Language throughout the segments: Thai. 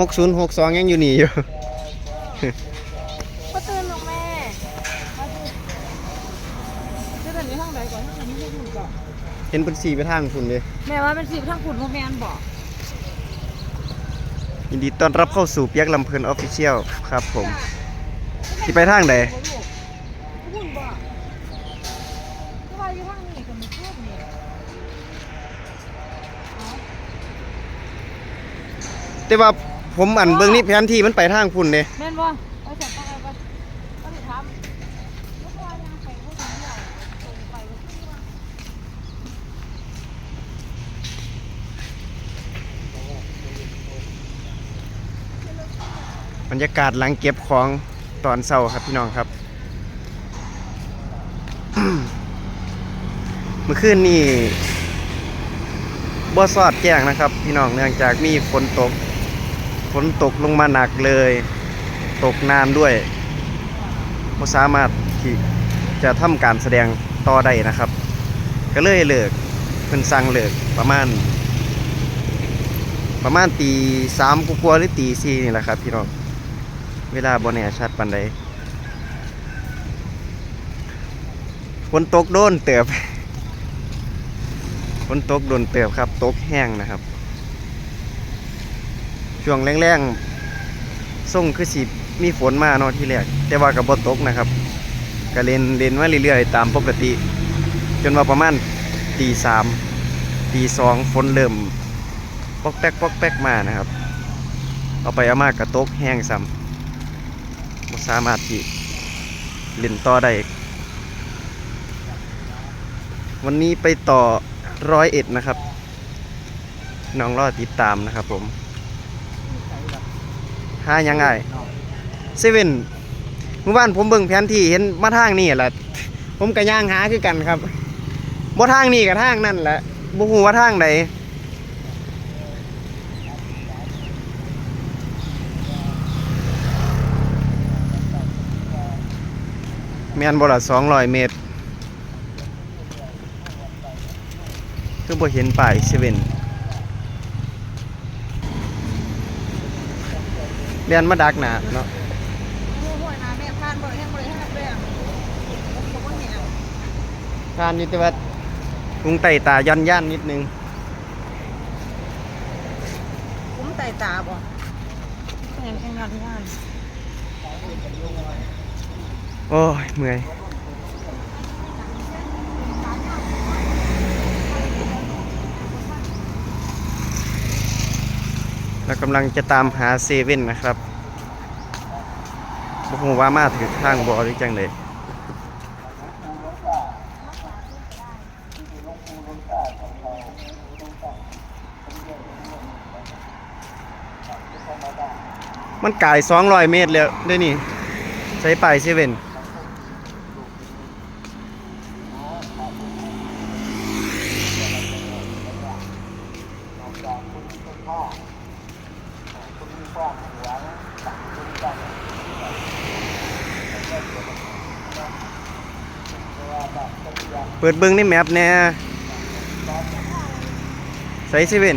หกศูนย์หกสองยังอยู่นี่อยู่ก็ตื่นลงแม่มาดูจะตอนนี้ห้องใดก่อนห้องนี้ให้ดูก่อนเห็นเป็นสีไปทางคุณเลยแม่ว่าเป็นสีไปทางขุนพ่อแม่นบอกยินดีต้อนรับเข้าสู่เปียกลำเพลินออฟฟิเชียลครับผมที่ไปทางไหนขุนบอกก็ว่าอยู่ห้องนี้กับมือพูดนี่แต่ว่า ผมอันเบิ่งนี่แผนที่มันไปทางคุณเลยแม่นบ่เอาจับไปไปก็สิทำแล้วก็ยังไปพูดถึงใหญ่ส่งไปว่าที่ว่าบรรยากาศหลังเก็บของตอนเช้าครับพี่น้องครับ เมื่อคืนนี่บ่สอดแจ้งนะครับ พี่น้องเนื่องจากมีฝนตกฝ นตกลงมาหนักเลย ตกนานด้วยบ่สามารถที่จะทำการแสดงต่อได้นะครับ ก็เลยเลิกเพิ่นสั่งเลิกประมาณ ประมาณตีสามกว่าหรือตีสี่นี่แหละครับพี่น้องเวลาบ่แน่ชัดปานใดฝนตกโดนเติบฝนตกโดนเติบครับ ตกแห้งนะครับ ช่วงแรงๆส่งคือสิมีฝนมาเนาะที่แรกแต่ว่ากับบตกนะครับก็เล่นเล่นมาเรื่อยๆตามปกติ จนว่าประมาณตีสามตีสองฝนเริ่มปอกแป๊กปอกแป๊กมานะครับ เอาไปเอามากกระตกแห้งซ้ำบ่สามารถที่เล่นต่อได้วันนี้ไปต่อร้อยเอ็ดนะครับ น้องรอติดตามนะครับผม หายังไงเซเว่นเมื่อวานผมเบิ่งแผนที่เห็นมาทางนี่แหละผมก็ย่างหาคือกันครับบ่ทางนี่กับทางนั่นแหละบ่ฮู้ว่าทางใดแม่นบ่ละ200เมตร คือบ่เห็นป้ายเซเว่น เรียนมาดักหนาเนาะโอ้โหนะแม่พานบ่ได้แห้งบ่ได้แห้งแรงผมบ่เห็นทานอยู่แต่ว่าลุงไต่ตาย่อนย่านนิดนึงผมไต่ตาบ่แข่งแข่งงานงานโอ้ยเมื่อย เรากำลังจะตามหาเซเว่นนะครับบ่ฮู้ว่ามาถึงทางบ่หรือจังได๋มันกาย200เมตรแล้วเด้นี่ ใช้ไปเซเว่น เปิดเบิ้งในแมปแน่ใส่เซเว่น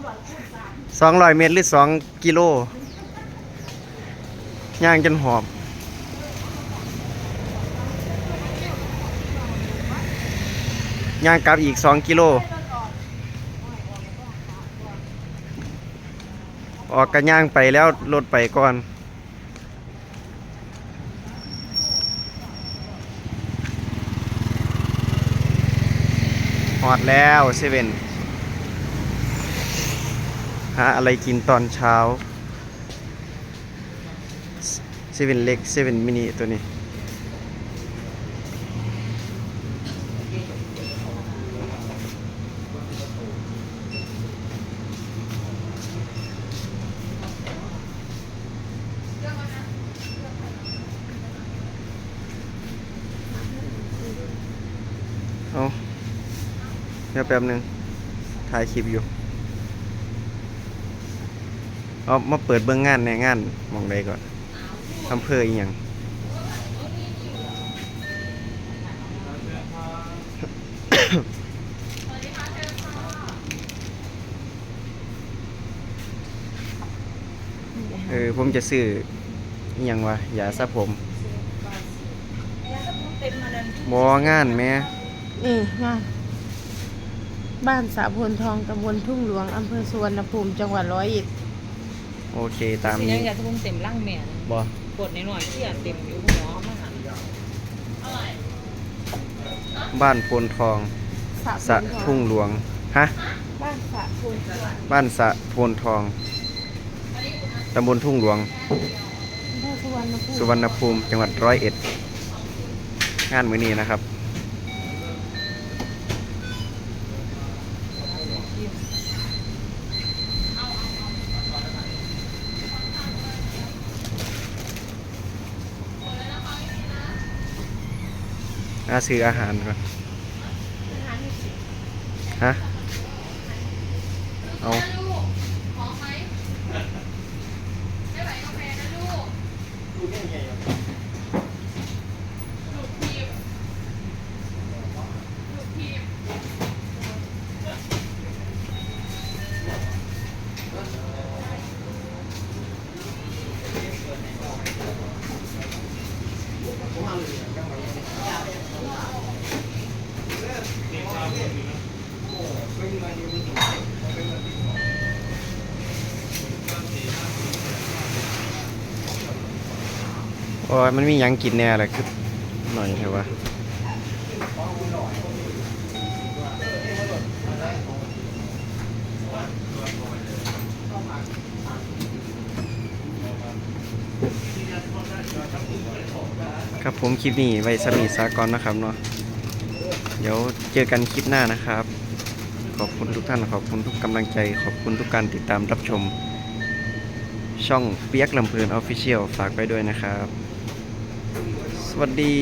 200เมตรหรือ2กิโลย่างจนหอบย่างกลับอีก2กิโลออกกันย่างไปแล้วรถไปก่อนหอดแล้วเซเว่น หาอะไรกินตอนเช้าเซเว่นเล็กเซเว่นมินิตัวนี้เอาเดี๋ยวแป๊บหนึงถ่ายคลิปอยู่ เอามาเปิดเบื้องงานในงานหมองใดก่อนอำเภออีหยังเออผมจะซื้ออีหยังวะยาสระผมแล้วก็เต็มมาเลยบองานแม่นี่งานบ้านสาพลทองตำบลทุ่งหลวงอำเภอสุวรรณภูมิจังหวัดร้อยเอ็ด โอเคตามสีนี้แดงจะทุ่มเต็มร่างแม่บอกดในหน่อยที่อะเต็มอยู่หัวมาหันบ้านโพนทองสะสะพลทอทุ่งหลวงฮะบ้านสะพลทองบ้านสะโพนทองตำบลทุ่งหลวงอำเภอสุวรรณภูมิสุวรรณภูมิจังหวัดร้อยเอ็ด งานมือนี้นะครับ อาซื้ออาหารก่อนฮะเอา โอ้ยมันมียังกินแน่เลยคือหน่อยเถอะวะครับผมคลิปนี้ไว้สมีสากรนะครับเนาะเดี๋ยวเจอกันคลิปหน้านะครับ ขอบคุณทุกท่านขอบคุณทุกกำลังใจ ขอบคุณทุกการติดตามรับชม ช่องเปียกลำเพลินออฟฟิเชียลฝากไว้ด้วยนะครับ สวัสดี